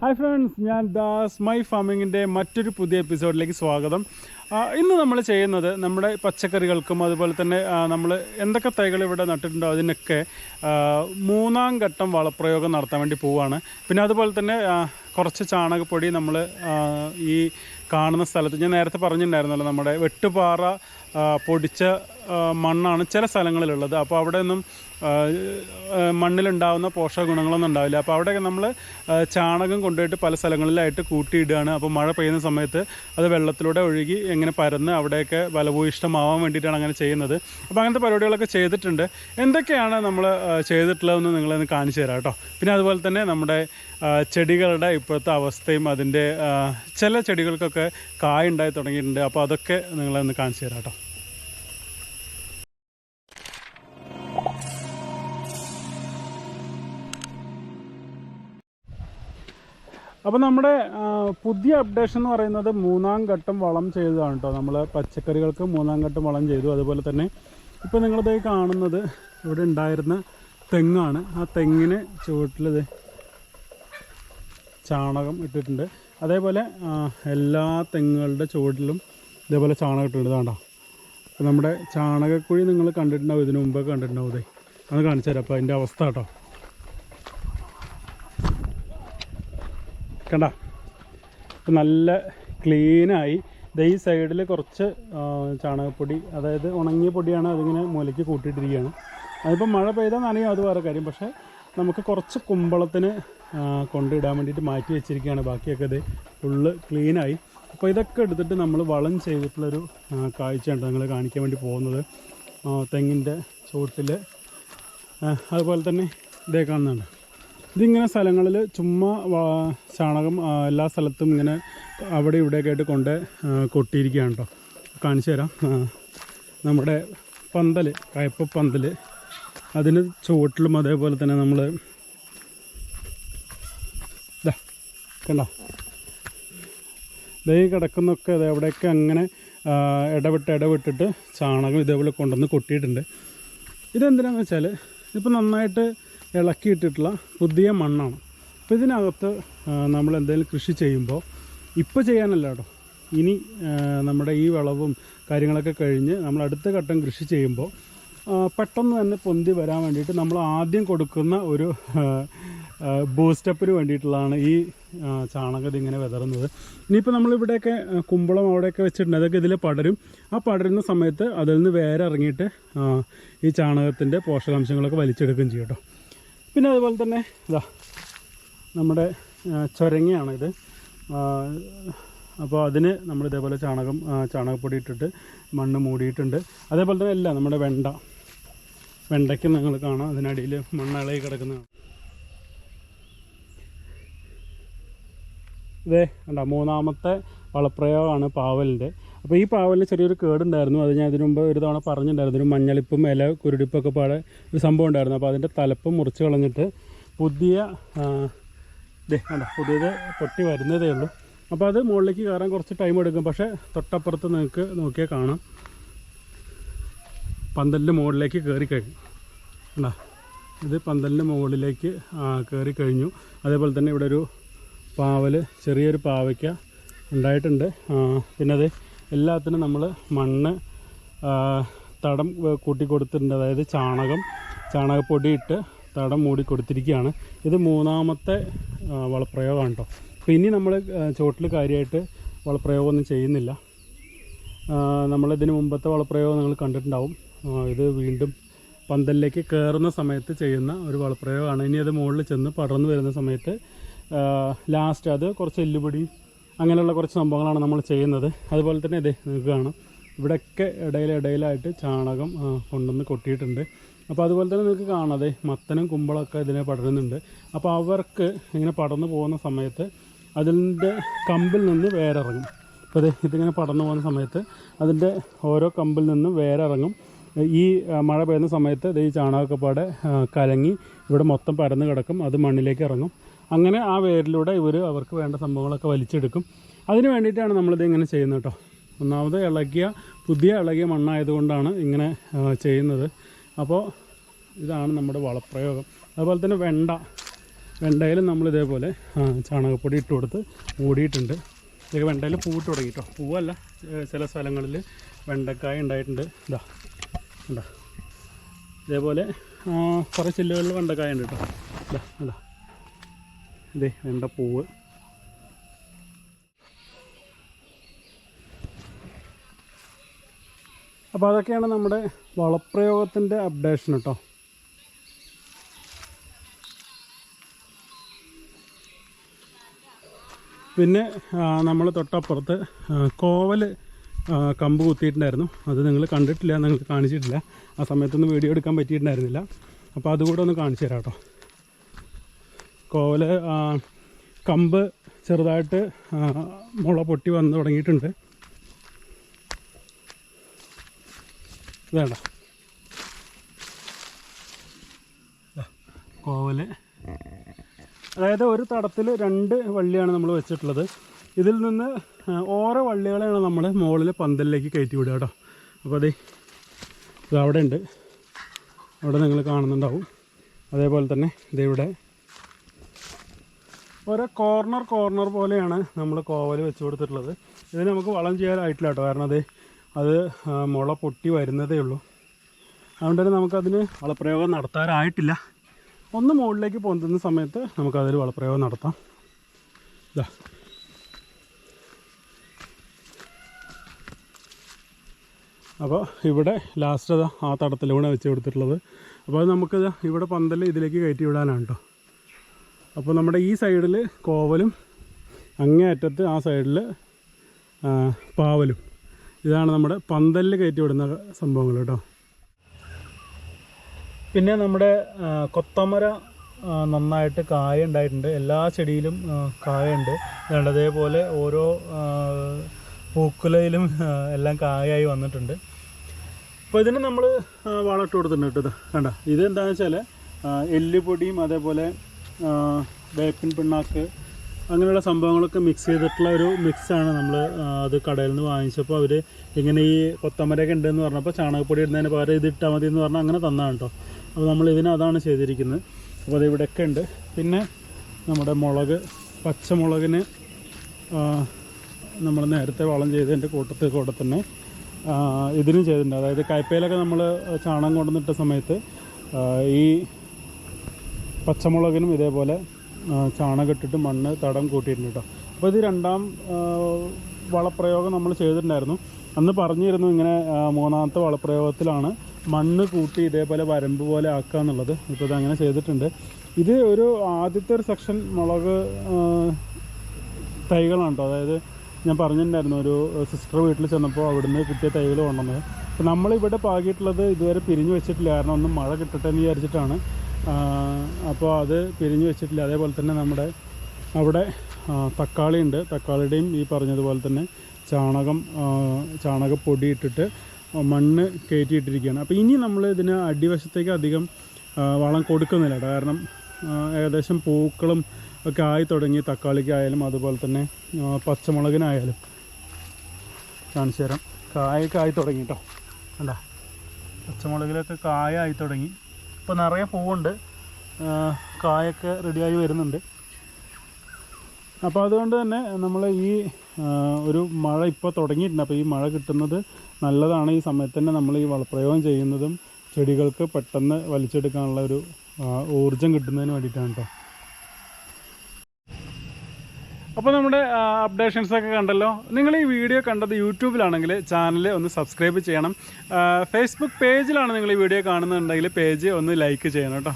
Hi friends ഞാൻ Das my ഫാമിങ്ങിന്റെ മറ്റൊരു പുതിയ എപ്പിസോഡിലേക്ക് സ്വാഗതം. ഇന്ന് നമ്മൾ ചെയ്യുന്നത് നമ്മുടെ പച്ചക്കറികൾക്കും അതുപോലെ തന്നെ നമ്മൾ എന്തൊക്കെ തൈകൾ ഇവിടെ നട്ടിട്ടുണ്ടോ അതിനൊക്കെ മൂന്നാം ഘട്ടം വളപ്രയോഗം നടത്താൻ വേണ്ടി പോവുകയാണ് പിന്നെ അതുപോലെ തന്നെ കുറച്ച് ചാണകപ്പൊടി നമ്മൾ ഈ കാണുന്ന സ്ഥലത്ത് ഞാൻ നേരത്തെ പറഞ്ഞിട്ടുണ്ടായിരുന്നല്ലോ നമ്മുടെ വെട്ടുപാറ പൊടിച്ച മണ്ണാണ് ചില സ്ഥലങ്ങളിലുള്ളത്. അപ്പോൾ അവിടെ ഒന്നും മണ്ണിലുണ്ടാകുന്ന പോഷക ഗുണങ്ങളൊന്നും ഉണ്ടാവില്ല. അപ്പോൾ അവിടെയൊക്കെ നമ്മൾ ചാണകം കൊണ്ടുപോയിട്ട് പല സ്ഥലങ്ങളിലായിട്ട് കൂട്ടിയിടുകയാണ്. അപ്പോൾ മഴ പെയ്യുന്ന സമയത്ത് അത് വെള്ളത്തിലൂടെ ഒഴുകി എങ്ങനെ പരന്ന് അവിടെയൊക്കെ ഫലഭൂയിഷ്ടമാവാൻ വേണ്ടിയിട്ടാണ് അങ്ങനെ ചെയ്യുന്നത്. അപ്പോൾ അങ്ങനത്തെ പരിപാടികളൊക്കെ ചെയ്തിട്ടുണ്ട്. എന്തൊക്കെയാണ് നമ്മൾ ചെയ്തിട്ടുള്ളതെന്ന് നിങ്ങളൊന്ന് കാണിച്ചു തരാം കേട്ടോ. പിന്നെ അതുപോലെ തന്നെ നമ്മുടെ ചെടികളുടെ ഇപ്പോഴത്തെ അവസ്ഥയും അതിന്റെ ചില ചെടികൾക്കൊക്കെ കായ ഉണ്ടായി തുടങ്ങിയിട്ടുണ്ട്. അപ്പോൾ അതൊക്കെ നിങ്ങളൊന്ന് കാണിച്ചു തരാം കേട്ടോ. അപ്പോൾ നമ്മുടെ പുതിയ അപ്ഡേഷൻ എന്ന് പറയുന്നത് മൂന്നാം ഘട്ടം വളം ചെയ്തതാണ് കേട്ടോ. നമ്മൾ പച്ചക്കറികൾക്ക് മൂന്നാം ഘട്ടം വളം ചെയ്തു. അതുപോലെ തന്നെ ഇപ്പോൾ നിങ്ങളിത് കാണുന്നത് ഇവിടെ ഉണ്ടായിരുന്ന തെങ്ങാണ്. ആ തെങ്ങിന് ചുവട്ടിലിത് ചാണകം ഇട്ടിട്ടുണ്ട്. അതേപോലെ എല്ലാ തെങ്ങുകളുടെ ചുവട്ടിലും ഇതേപോലെ ചാണകം ഇട്ടിട്ടുണ്ട്. അപ്പോൾ നമ്മുടെ ചാണകക്കുഴി നിങ്ങൾ കണ്ടിട്ടുണ്ടാവും. ഇതിനു മുമ്പൊക്കെ കണ്ടിട്ടുണ്ടാവും ഇതേ. അത് കാണിച്ചു തരാം. അപ്പോൾ അതിന്റെ അവസ്ഥ കേട്ടോ. കണ്ട? നല്ല ക്ലീനായി ഈ സൈഡിൽ കുറച്ച് ചാണകപ്പൊടി അതായത് ഉണങ്ങിയ പൊടിയാണ് അതിങ്ങനെ മൂലയ്ക്ക് കൂട്ടിയിട്ടിരിക്കുകയാണ്. അതിപ്പോൾ മഴ പെയ്താൽ നനയും അത് വേറെ കാര്യം. പക്ഷേ നമുക്ക് കുറച്ച് കുമ്പളത്തിന് കൊണ്ടിടാൻ വേണ്ടിയിട്ട് മാറ്റി വെച്ചിരിക്കുകയാണ്. ബാക്കിയൊക്കെ ഇത് ഫുള്ള് ക്ലീനായി അപ്പോൾ ഇതൊക്കെ എടുത്തിട്ട് നമ്മൾ വളം ചെയ്തിട്ടുള്ളൊരു കാഴ്ചയാണ് നിങ്ങൾ കാണിക്കാൻ വേണ്ടി പോകുന്നത്. തെങ്ങിന്റെ ചുവട്ടിൽ അതുപോലെ തന്നെ ഇതേ കാണുന്നുണ്ട് ഇതിങ്ങനെ സ്ഥലങ്ങളിൽ ചുമ്മാ ചാണകം എല്ലാ സ്ഥലത്തും ഇങ്ങനെ അവിടെ ഇവിടെയൊക്കെ ആയിട്ട് കൊണ്ട് കൊട്ടിയിരിക്കുകയാണ് കേട്ടോ കാണിച്ചു തരാം. നമ്മുടെ പന്തൽ കയപ്പ പന്തൽ അതിന് ചുവട്ടിലും അതേപോലെ തന്നെ നമ്മൾ കണ്ടോ? ദൈ കിടക്കുന്നൊക്കെ അതെ അവിടെയൊക്കെ അങ്ങനെ ഇടവിട്ട് ഇടവിട്ടിട്ട് ചാണകം ഇതേപോലെ കൊണ്ടുവന്ന് കൊട്ടിയിട്ടുണ്ട്. ഇതെന്തിനാണെന്ന് വെച്ചാൽ ഇതിപ്പോൾ നന്നായിട്ട് ഇളക്കിയിട്ടിട്ടുള്ള പുതിയ മണ്ണാണ്. അപ്പോൾ ഇതിനകത്ത് നമ്മൾ എന്തെങ്കിലും കൃഷി ചെയ്യുമ്പോൾ ഇപ്പോൾ ചെയ്യാനല്ല കേട്ടോ ഇനി നമ്മുടെ ഈ വിളവും കാര്യങ്ങളൊക്കെ കഴിഞ്ഞ് നമ്മൾ അടുത്ത ഘട്ടം കൃഷി ചെയ്യുമ്പോൾ പെട്ടെന്ന് തന്നെ പൊന്തി വരാൻ വേണ്ടിയിട്ട് നമ്മൾ ആദ്യം കൊടുക്കുന്ന ഒരു ബൂസ്റ്റപ്പിന് വേണ്ടിയിട്ടുള്ളതാണ് ഈ ചാണകം ഇതിങ്ങനെ വിതറുന്നത്. ഇനിയിപ്പോൾ നമ്മളിവിടെയൊക്കെ കുമ്പളം അവിടെയൊക്കെ വെച്ചിട്ടുണ്ട്. അതൊക്കെ ഇതിൽ പടരും. ആ പടരുന്ന സമയത്ത് അതിൽ നിന്ന് വേറെ ഇറങ്ങിയിട്ട് ഈ ചാണകത്തിന്റെ പോഷകാംശങ്ങളൊക്കെ വലിച്ചെടുക്കുകയും ചെയ്യും കേട്ടോ പിന്നെ അതുപോലെ തന്നെ ഇതാ നമ്മുടെ ചൊരങ്ങയാണിത്. അപ്പോൾ അതിന് നമ്മൾ ഇതേപോലെ ചാണകം ചാണകപ്പൊടി ഇട്ടിട്ട് മണ്ണ് മൂടിയിട്ടുണ്ട്. അതേപോലെ തന്നെ എല്ലാം നമ്മുടെ വെണ്ട. വെണ്ടയ്ക്ക് നിങ്ങൾ കാണാം അതിനടിയിൽ മണ്ണ് ഇളകി കിടക്കുന്നതാണ്. ഇതേ അല്ല മൂന്നാമത്തെ വളപ്രയോഗമാണ് പാവലിന്റെ. അപ്പോൾ ഈ പാവലിൽ ചെറിയൊരു കേടുണ്ടായിരുന്നു. അത് ഞാൻ ഇതിനു മുമ്പ് ഒരു തവണ പറഞ്ഞിട്ടുണ്ടായിരുന്നു. ഒരു മഞ്ഞളിപ്പും ഇല കുരുടിപ്പൊക്കെ പാടെ ഒരു സംഭവം ഉണ്ടായിരുന്നു. അപ്പോൾ അതിന്റെ തലപ്പ് മുറിച്ച് കളഞ്ഞിട്ട് പുതിയ പുതിയത് പൊട്ടി വരുന്നതേ ഉള്ളൂ. അപ്പോൾ അത് മുകളിലേക്ക് കയറാൻ കുറച്ച് ടൈം എടുക്കും. പക്ഷേ തൊട്ടപ്പുറത്ത് നിങ്ങൾക്ക് നോക്കിയാൽ കാണാം. പന്തലിന്റെ മുകളിലേക്ക് കയറി കഴിഞ്ഞു. കണ്ടോ? ഇത് പന്തലിന്റെ മുകളിലേക്ക് കയറി കഴിഞ്ഞു. അതേപോലെ തന്നെ ഇവിടെ ഒരു പാവൽ ചെറിയൊരു പാവയ്ക്ക ഉണ്ടായിട്ടുണ്ട്. പിന്നെ അത് എല്ലാത്തിനും നമ്മൾ മണ്ണ് തടം കൂട്ടി കൊടുത്തിട്ടുണ്ട് അതായത് ചാണകം ചാണകപ്പൊടി ഇട്ട് തടം മൂടി കൊടുത്തിരിക്കുകയാണ് ഇത് മൂന്നാമത്തെ വളപ്രയോഗമാണ് കേട്ടോ അപ്പോൾ ഇനി നമ്മൾ ചുവട്ടിൽ കാര്യമായിട്ട് വളപ്രയോഗമൊന്നും ചെയ്യുന്നില്ല. നമ്മളിതിന് മുമ്പത്തെ വളപ്രയോഗം നിങ്ങൾ കണ്ടിട്ടുണ്ടാവും. ഇത് വീണ്ടും പന്തലിലേക്ക് കയറുന്ന സമയത്ത് ചെയ്യുന്ന ഒരു വളപ്രയോഗമാണ്. ഇനി അത് മുകളിൽ ചെന്ന് പടർന്നു വരുന്ന സമയത്ത് ലാസ്റ്റ് അത് കുറച്ച് എല്ലുപൊടി അങ്ങനെയുള്ള കുറച്ച് സംഭവങ്ങളാണ് നമ്മൾ ചെയ്യുന്നത്. അതുപോലെ തന്നെ ഇതേ നിങ്ങൾക്ക് കാണാം. ഇവിടെയൊക്കെ ഇടയിൽ ഇടയിലായിട്ട് ചാണകം കൊണ്ടുവന്ന് കൊട്ടിയിട്ടുണ്ട്. അപ്പോൾ അതുപോലെ തന്നെ നിങ്ങൾക്ക് കാണാതെ മത്തനും കുമ്പളൊക്കെ ഇതിനെ പടരുന്നുണ്ട്. അപ്പോൾ അവർക്ക് ഇങ്ങനെ പടർന്നു പോകുന്ന സമയത്ത് അതിന്റെ കമ്പിൽ നിന്ന് വേരിറങ്ങും. അപ്പോൾ ഇത് ഇതിങ്ങനെ പടർന്നു പോകുന്ന സമയത്ത് അതിന്റെ ഓരോ കമ്പിൽ നിന്നും വേരിറങ്ങും. ഈ മഴ പെയ്യുന്ന സമയത്ത് ഇത് ഈ ചാണകമൊക്കെ കലങ്ങി ഇവിടെ മൊത്തം പരന്ന് കിടക്കും. അത് മണ്ണിലേക്ക് ഇറങ്ങും. അങ്ങനെ ആ വേരിലൂടെ ഇവർ അവർക്ക് വേണ്ട സംഭവങ്ങളൊക്കെ വലിച്ചെടുക്കും. അതിന് വേണ്ടിയിട്ടാണ് നമ്മളിത് ഇങ്ങനെ ചെയ്യുന്നത് കേട്ടോ ഒന്നാമത് ഇളകിയ പുതിയ ഇളകിയ മണ്ണായതുകൊണ്ടാണ് ഇങ്ങനെ ചെയ്യുന്നത്. അപ്പോൾ ഇതാണ് നമ്മുടെ വളപ്രയോഗം. അതുപോലെ തന്നെ വെണ്ട. വെണ്ടയിലും നമ്മൾ ഇതേപോലെ ചാണകപ്പൊടി ഇട്ട് കൊടുത്ത് മൂടിയിട്ടുണ്ട്. ഇതൊക്കെ വെണ്ടയിൽ പൂവിട്ട് തുടങ്ങി കേട്ടോ പൂവല്ല ചില സ്ഥലങ്ങളിൽ വെണ്ടക്കായ ഉണ്ടായിട്ടുണ്ട്. ഇതാ ഇതാ ഇതേപോലെ കുറേ ചില്ലുകളിൽ വെണ്ടക്കായ ഉണ്ട് കേട്ടോ ഇതാ ഇതാ ഇതേ പൂവ്. അപ്പോൾ അതൊക്കെയാണ് നമ്മുടെ വളപ്രയോഗത്തിന്റെ അപ്ഡേഷൻ കേട്ടോ പിന്നെ നമ്മൾ തൊട്ടപ്പുറത്ത് കോവൽ കമ്പ് കുത്തിയിട്ടുണ്ടായിരുന്നു. അത് നിങ്ങൾ കണ്ടിട്ടില്ല നിങ്ങൾ കാണിച്ചിട്ടില്ല. ആ സമയത്തൊന്നും വീഡിയോ എടുക്കാൻ പറ്റിയിട്ടുണ്ടായിരുന്നില്ല. അപ്പോൾ അതുകൂടെ ഒന്ന് കാണിച്ചു തരാം കേട്ടോ കോവൽ ആ, കമ്പ് ചെറുതായിട്ട് മുള പൊട്ടി വന്ന് തുടങ്ങിയിട്ടുണ്ട്. വേണ്ട കോവൽ. അതായത് ഒരു തടത്തിൽ രണ്ട് വള്ളിയാണ് നമ്മൾ വെച്ചിട്ടുള്ളത്. ഇതിൽ നിന്ന് ഓരോ വള്ളികളെയാണ് നമ്മൾ മുകളിൽ പന്തലിലേക്ക് കയറ്റി വിടുക കേട്ടോ. അപ്പോൾ അതെ ഇത് അവിടെ ഉണ്ട്. അവിടെ നിങ്ങൾ കാണുന്നുണ്ടാവും. അതേപോലെ തന്നെ ഇതിവിടെ ഓരോ കോർണർ കോർണർ പോലെയാണ് നമ്മൾ കോവൽ വെച്ച് കൊടുത്തിട്ടുള്ളത്. ഇതിന് നമുക്ക് വളം ചെയ്യാനായിട്ടില്ല കേട്ടോ. കാരണം അത് അത് മുള പൊട്ടി വരുന്നതേ ഉള്ളൂ. അതുകൊണ്ട് തന്നെ നമുക്കതിന് വളപ്രയോഗം നടത്താറായിട്ടില്ല ഒന്ന് മുകളിലേക്ക് പൊന്തുന്ന സമയത്ത് നമുക്കതിൽ വളപ്രയോഗം നടത്താം. ഇതാ. അപ്പോൾ ഇവിടെ ലാസ്റ്റ് അതാ ആ തടത്തിലൂടെ വെച്ച് കൊടുത്തിട്ടുള്ളത്. അപ്പോൾ നമുക്കിത് ഇവിടെ പന്തൽ ഇതിലേക്ക് കയറ്റി വിടാനാണ് കേട്ടോ. അപ്പോൾ നമ്മുടെ ഈ സൈഡിൽ കോവലും അങ്ങേ അറ്റത്ത് ആ സൈഡിൽ പാവലും. ഇതാണ് നമ്മുടെ പന്തലിൽ കയറ്റി വിടുന്ന സംഭവങ്ങൾ കേട്ടോ. പിന്നെ നമ്മുടെ കൊത്തമര നന്നായിട്ട് കായ ഉണ്ടായിട്ടുണ്ട്. എല്ലാ ചെടിയിലും കായുണ്ട് അതുകൊണ്ട് അതേപോലെ ഓരോ പൂക്കുലയിലും എല്ലാം കായായി വന്നിട്ടുണ്ട്. അപ്പോൾ ഇതിന് നമ്മൾ വളമിട്ട് കൊടുത്തിട്ടുണ്ട് കേട്ടോ കണ്ട? ഇതെന്താണെന്ന് വെച്ചാൽ എല്ലുപൊടിയും അതേപോലെ വേപ്പിൻ പിണ്ണാക്ക് അങ്ങനെയുള്ള സംഭവങ്ങളൊക്കെ മിക്സ് ചെയ്തിട്ടുള്ള ഒരു മിക്സാണ് നമ്മൾ അത് കടയിൽ നിന്ന് വാങ്ങിച്ചപ്പോൾ അവർ ഇങ്ങനെ ഈ കൊത്തമരയൊക്കെ ഉണ്ടെന്ന് പറഞ്ഞപ്പോൾ ചാണകപ്പൊടി ഇടുന്നതിന് പകരം ഇത് ഇട്ടാൽ മതി എന്ന് പറഞ്ഞാൽ അങ്ങനെ തന്നാണ് കേട്ടോ അപ്പോൾ നമ്മൾ ഇതിന് അതാണ് ചെയ്തിരിക്കുന്നത്. അപ്പോൾ അത് ഇവിടെയൊക്കെ ഉണ്ട്. പിന്നെ നമ്മുടെ മുളക് പച്ചമുളകിന് നമ്മൾ നേരത്തെ വളം ചെയ്തതിന്റെ കൂട്ടത്തിൽ കൂടെ തന്നെ ഇതിനും ചെയ്തിട്ടുണ്ട്. അതായത് കയ്പയിലൊക്കെ നമ്മൾ ചാണകം കൊണ്ടുവന്നിട്ട സമയത്ത് ഈ പച്ചമുളകിനും ഇതേപോലെ ആ, ചാണകം ഇട്ടിട്ട് മണ്ണ് തടം കൂട്ടിയിട്ടുണ്ട് കേട്ടോ അപ്പോൾ ഇത് രണ്ടാം വളപ്രയോഗം നമ്മൾ ചെയ്തിട്ടുണ്ടായിരുന്നു. അന്ന് പറഞ്ഞിരുന്നു ഇങ്ങനെ മൂന്നാമത്തെ വളപ്രയോഗത്തിലാണ് മണ്ണ് കൂട്ടി ഇതേപോലെ വരമ്പ് പോലെ ആക്കുക എന്നുള്ളത്. ഇപ്പോൾ ഇതങ്ങനെ ചെയ്തിട്ടുണ്ട്. ഇത് ഒരു ആദ്യത്തെ ഒരു സെക്ഷൻ മുളക് തൈകളാണ് കേട്ടോ അതായത് ഞാൻ പറഞ്ഞിട്ടുണ്ടായിരുന്നു ഒരു സിസ്റ്റർ വീട്ടിൽ ചെന്നപ്പോൾ അവിടുന്ന് കിട്ടിയ തൈകൾ കൊണ്ടുവന്നത്. അപ്പോൾ നമ്മളിവിടെ പാകിയിട്ടുള്ളത് ഇതുവരെ പിരിഞ്ഞു വെച്ചിട്ടില്ല. കാരണം ഒന്ന് മഴ കിട്ടട്ടെ എന്ന് വിചാരിച്ചിട്ടാണ്. അപ്പോൾ അത് പിരിഞ്ഞു വെച്ചിട്ടില്ല. അതേപോലെ തന്നെ നമ്മുടെ അവിടെ തക്കാളി ഉണ്ട്. തക്കാളിയുടെയും ഈ പറഞ്ഞതുപോലെ തന്നെ ചാണകം ചാണകപ്പൊടി ഇട്ടിട്ട് മണ്ണ് കയറ്റിയിട്ടിരിക്കുകയാണ്. അപ്പോൾ ഇനി നമ്മൾ ഇതിന് അടിവശത്തേക്ക് അധികം വളം കൊടുക്കുന്നില്ല. കാരണം ഏകദേശം പൂക്കളും ഒക്കെ ആയി തുടങ്ങി. തക്കാളിക്കായാലും അതുപോലെ തന്നെ പച്ചമുളകിനായാലും. കാണിച്ചു തരാം കായൊക്കെ ആയി തുടങ്ങി കേട്ടോ. അല്ല പച്ചമുളകിലൊക്കെ കായ ആയി തുടങ്ങി. ഇപ്പോൾ നിറയെ പൂവുണ്ട്. കായൊക്കെ റെഡിയായി വരുന്നുണ്ട്. അപ്പോൾ അതുകൊണ്ട് തന്നെ നമ്മൾ ഈ ഒരു മഴ ഇപ്പോൾ തുടങ്ങിയിട്ടുണ്ട്. അപ്പോൾ ഈ മഴ കിട്ടുന്നത് നല്ലതാണ്. ഈ സമയത്ത് തന്നെ നമ്മൾ ഈ വളപ്രയോഗം ചെയ്യുന്നതും ചെടികൾക്ക് പെട്ടെന്ന് വലിച്ചെടുക്കാനുള്ള ഒരു ഊർജം കിട്ടുന്നതിന് വേണ്ടിയിട്ടാണ് കേട്ടോ അപ്പോൾ നമ്മുടെ അപ്ഡേഷൻസ് ഒക്കെ കണ്ടല്ലോ. നിങ്ങൾ ഈ വീഡിയോ കണ്ടത് യൂട്യൂബിലാണെങ്കിൽ ചാനൽ ഒന്ന് സബ്സ്ക്രൈബ് ചെയ്യണം. ഫേസ്ബുക്ക് പേജിലാണ് നിങ്ങൾ ഈ വീഡിയോ കാണുന്നുണ്ടെങ്കിൽ പേജ് ഒന്ന് ലൈക്ക് ചെയ്യണം കേട്ടോ.